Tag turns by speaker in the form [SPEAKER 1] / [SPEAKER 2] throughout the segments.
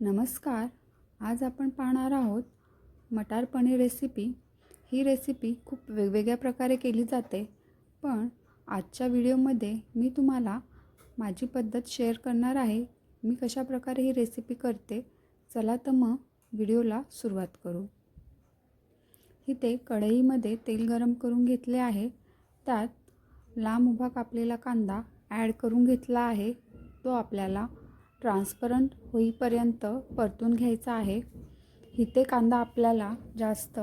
[SPEAKER 1] नमस्कार. आज आपण पाहणार आहोत मटार पनीर रेसिपी ही रेसिपी खूप वेगवेगळ्या प्रकारे केली जाते. पण आजच्या व्हिडिओमध्ये मी तुम्हाला माझी पद्धत शेअर करणार आहे. मी कशा प्रकारे ही रेसिपी करते चला तर मग व्हिडिओला सुरुवात करू. इथे कढईमध्ये तेल गरम करून घेतले आहे. त्यात लांब उभा कापलेला कांदा ॲड करून घेतला आहे. तो आपल्याला ट्रान्सपरंट होईपर्यंत परतून घ्यायचा आहे. इथे कांदा आपल्याला जास्त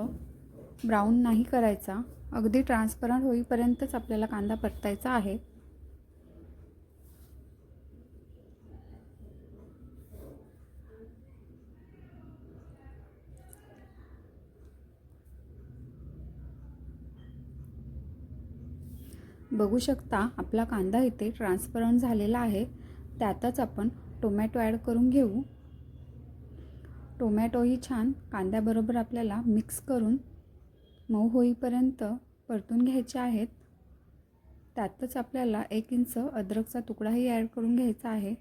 [SPEAKER 1] ब्राऊन नाही करायचा. अगदी ट्रान्सपरंट होईपर्यंतच आपल्याला कांदा परतायचा आहे. बघू शकता आपला कांदा इथे ट्रान्सपरंट झालेला आहे. त्यातच आपण टोमॅटो ॲड करून घेऊ. टोमॅटोही छान कांद्याबरोबर आपल्याला मिक्स करून मऊ होईपर्यंत परतून घ्यायचे आहेत. त्यातच आपल्याला एक इंच अद्रकचा तुकडाही ॲड करून घ्यायचा आहे.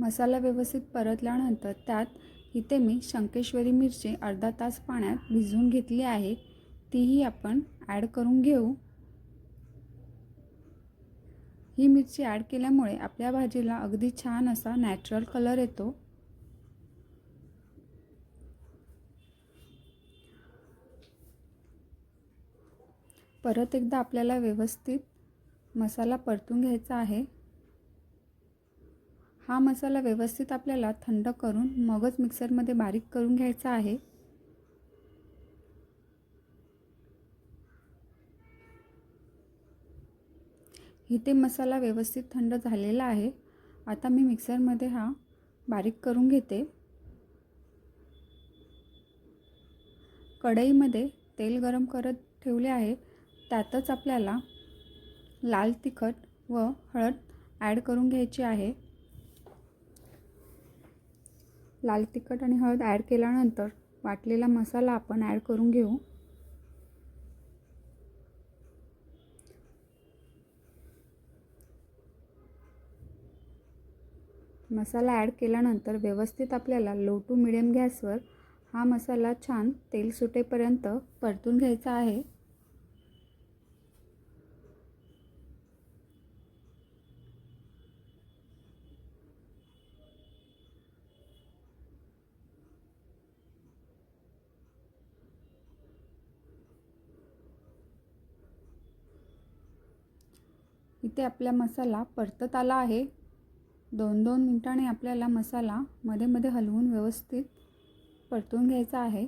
[SPEAKER 1] मसाला व्यवस्थित परतल्यानंतर त्यात इथे मी शंकेश्वरी मिरची अर्धा तास पाण्यात भिजवून घेतली आहे. तीही आपण ॲड करून घेऊ. ही मिरची ॲड केल्यामुळे आपल्या भाजीला अगदी छान असा नॅचरल कलर येतो. परत एकदा आपल्याला व्यवस्थित मसाला परतून घ्यायचा आहे. हा मसाला व्यवस्थित आपल्याला थंड करून मगच मिक्सरमध्ये बारीक करून घ्यायचा आहे. इथे मसाला व्यवस्थित थंड झालेला आहे. आता मी मिक्सरमध्ये हा बारीक करून घेते. कढईमध्ये तेल गरम करत ठेवले आहे. त्यातच आपल्याला लाल तिखट व हळद ॲड करून घ्यायची आहे. लाल तिखट आणि हळद ॲड केल्यानंतर वाटलेला मसाला आपण ॲड करून घेऊ. मसाला ॲड केल्यानंतर व्यवस्थित आपल्याला लो टू मिडियम गॅसवर हा मसाला छान तेल सुटेपर्यंत परतून घ्यायचा आहे. इथे आपला मसाला परतत आला आहे. दोन दोन मिनटाने आपल्याला मसाला मध्ये मध्ये हलवून व्यवस्थित परतून घ्यायचा आहे.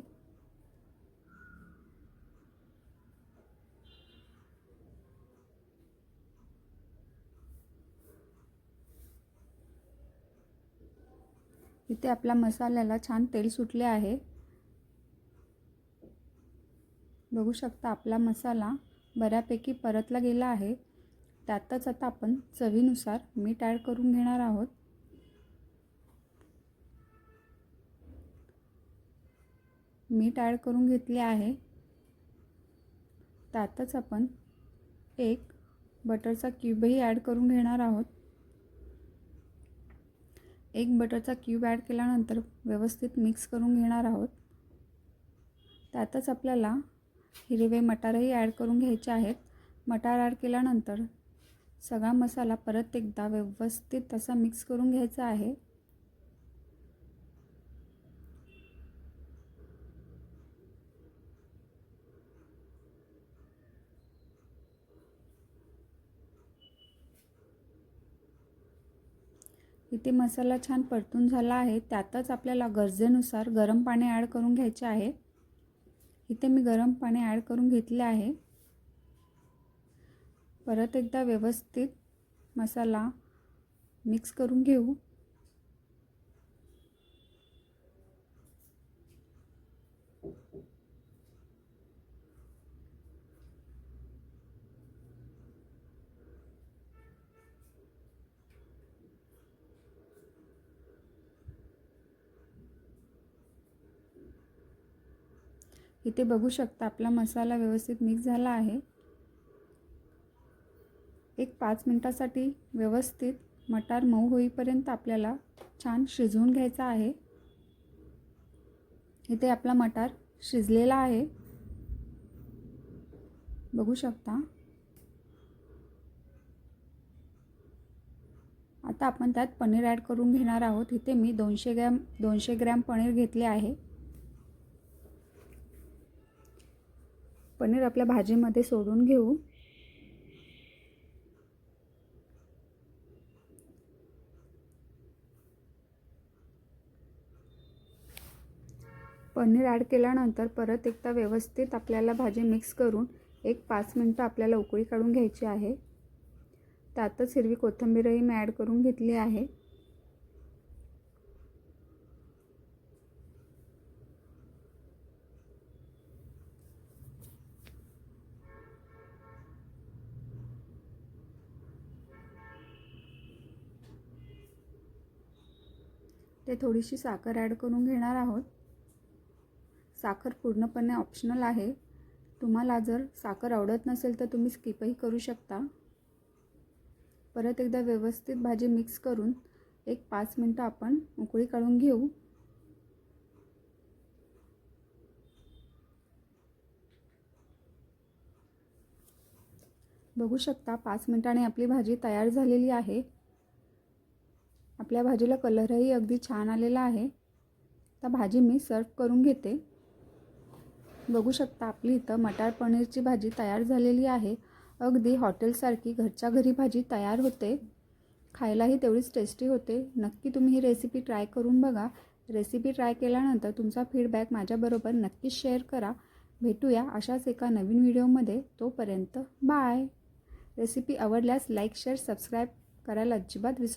[SPEAKER 1] इथे आपल्या मसाल्याला छान तेल सुटले आहे. बघू शकता आपला मसाला बऱ्यापैकी परतला गेला आहे. त्यातच आता आपण चवीनुसार मीठ ॲड करून घेणार आहोत. मीठ ॲड करून घेतले आहे. त्यातच आपण एक बटरचा क्यूबही ॲड करून घेणार आहोत. एक बटरचा क्यूब ॲड केल्यानंतर व्यवस्थित मिक्स करून घेणार आहोत. त्यातच आपल्याला हिरवे मटारही ॲड करून घ्यायचे आहेत. मटार ॲड केल्यानंतर सगळा मसाला परत एकदा व्यवस्थित असा मिक्स करून घ्यायचा आहे. इथे मसाला छान परतून झाला आहे. त्यातच आपल्याला गरजेनुसार गरम पाणी ॲड करून घ्यायचे आहे. इथे मी गरम पाणी ॲड करून घेतले आहे. परत एकदा व्यवस्थित मसाला मिक्स करून घेऊ. इथे बघू शकता आपला मसाला व्यवस्थित मिक्स झाला आहे. एक पाच मिनटासाठी व्यवस्थित मटार मऊ होईपर्यंत आपल्याला छान शिजवून घ्यायचा आहे. इथे आपला मटार शिजलेला आहे. बघू शकता. आता आपण त्यात पनीर ॲड करून घेणार आहोत. इथे मी दोनशे ग्रॅम दोनशे ग्रॅम पनीर घेतले आहे. पनीर आपल्या भाजीमध्ये सोडून घेऊ. पनीर ॲड केल्यानंतर परत एकदा व्यवस्थित आपल्याला भाजी मिक्स करून एक पाच मिनटं आपल्याला उकळी काढून घ्यायची आहे. त्यातच हिरवी कोथिंबीरही मी ॲड करून घेतली आहे. ते थोडीशी साखर ॲड करून घेणार आहोत. साखर पूर्णपणे ऑप्शनल आहे. तुम्हाला जर साखर आवडत नसेल तर तुम्ही स्किपही करू शकता. परत एकदा व्यवस्थित भाजी मिक्स करून एक पाच मिनटं आपण उकळी काढून घेऊ. बघू शकता पाच मिनटाने आपली भाजी तयार झालेली आहे. आपल्या भाजीला कलरही अगदी छान आलेला आहे. तर भाजी मी सर्व करून घेते. बघू शकता आपली इथं मटार पनीरची भाजी तयार झालेली आहे. अगदी हॉटेलसारखी घरच्या घरी भाजी तयार होते. खायलाही तेवढीच टेस्टी होते. नक्की तुम्ही ही रेसिपी ट्राय करून बघा. रेसिपी ट्राय केल्यानंतर तुमचा फीडबॅक माझ्याबरोबर नक्कीच शेअर करा. भेटूया अशाच एका नवीन व्हिडिओमध्ये तोपर्यंत बाय रेसिपी आवडल्यास लाईक शेअर सबस्क्राईब करायला अजिबात विसरू